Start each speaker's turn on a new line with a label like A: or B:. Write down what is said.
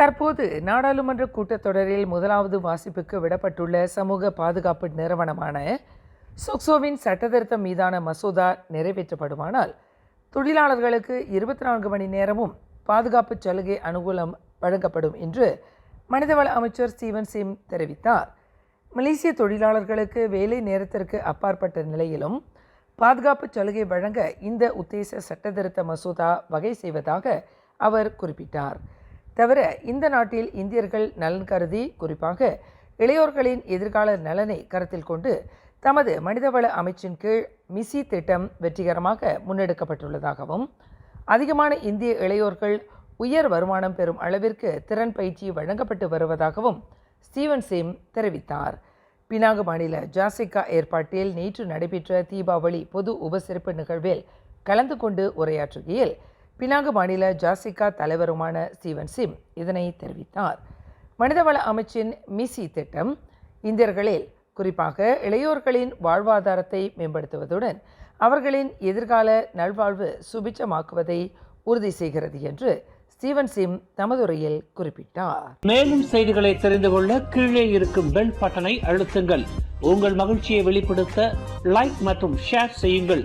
A: தற்போது நாடாளுமன்ற கூட்டத்தொடரில் முதலாவது வாசிப்புக்கு விடப்பட்டுள்ள சமூக பாதுகாப்பு நிறுவனமான சொக்சோவின் சட்டத்திருத்தம் மீதான மசோதா நிறைவேற்றப்படுமானால் தொழிலாளர்களுக்கு இருபத்தி நான்கு மணி நேரமும் பாதுகாப்பு சலுகை அனுகூலம் வழங்கப்படும் என்று மனிதவள அமைச்சர் ஸ்டீவன் சிம் தெரிவித்தார். மலேசிய தொழிலாளர்களுக்கு வேலை நேரத்திற்கு அப்பாற்பட்ட நிலையிலும் பாதுகாப்பு சலுகை வழங்க இந்த உத்தேச சட்டத்திருத்த மசோதா வகை செய்வதாக அவர் குறிப்பிட்டார். தவிர இந்த நாட்டில் இந்தியர்கள் நலன் கருதி குறிப்பாக இளையோர்களின் எதிர்கால நலனை கருத்தில் கொண்டு தமது மனிதவள அமைச்சின் கீழ் மிசி திட்டம் வெற்றிகரமாக முன்னெடுக்கப்பட்டுள்ளதாகவும் அதிகமான இந்திய இளையோர்கள் உயர் வருமானம் பெறும் அளவிற்கு திறன் பயிற்சி வழங்கப்பட்டு வருவதாகவும் ஸ்டீவன் சிம் தெரிவித்தார். பினாங்கு மாநில ஜாசிகா ஏற்பாட்டில் நேற்று நடைபெற்ற தீபாவளி பொது உபசரிப்பு நிகழ்வில் கலந்து கொண்டு உரையாற்றுகையில் பினாங்கு மாநில ஜாசிகா தலைவருமான ஸ்டீவன் சிம் இதனை தெரிவித்தார். மனிதவள அமைச்சின் மிசி திட்டம் இந்தியர்களில் குறிப்பாக இளையோர்களின் வாழ்வாதாரத்தை மேம்படுத்துவதுடன் அவர்களின் எதிர்கால நல்வாழ்வு சுபிச்சமாக்குவதை உறுதி செய்கிறது என்று ஸ்டீவன் சிம் தமதுரையில் குறிப்பிட்டார்.
B: மேலும் செய்திகளை தெரிந்து கொள்ள கீழே இருக்கும் பெல் பட்டனை அழுத்துங்கள். உங்கள் மகிழ்ச்சியை வெளிப்படுத்த லைக் மற்றும் ஷேர் செய்யுங்கள்.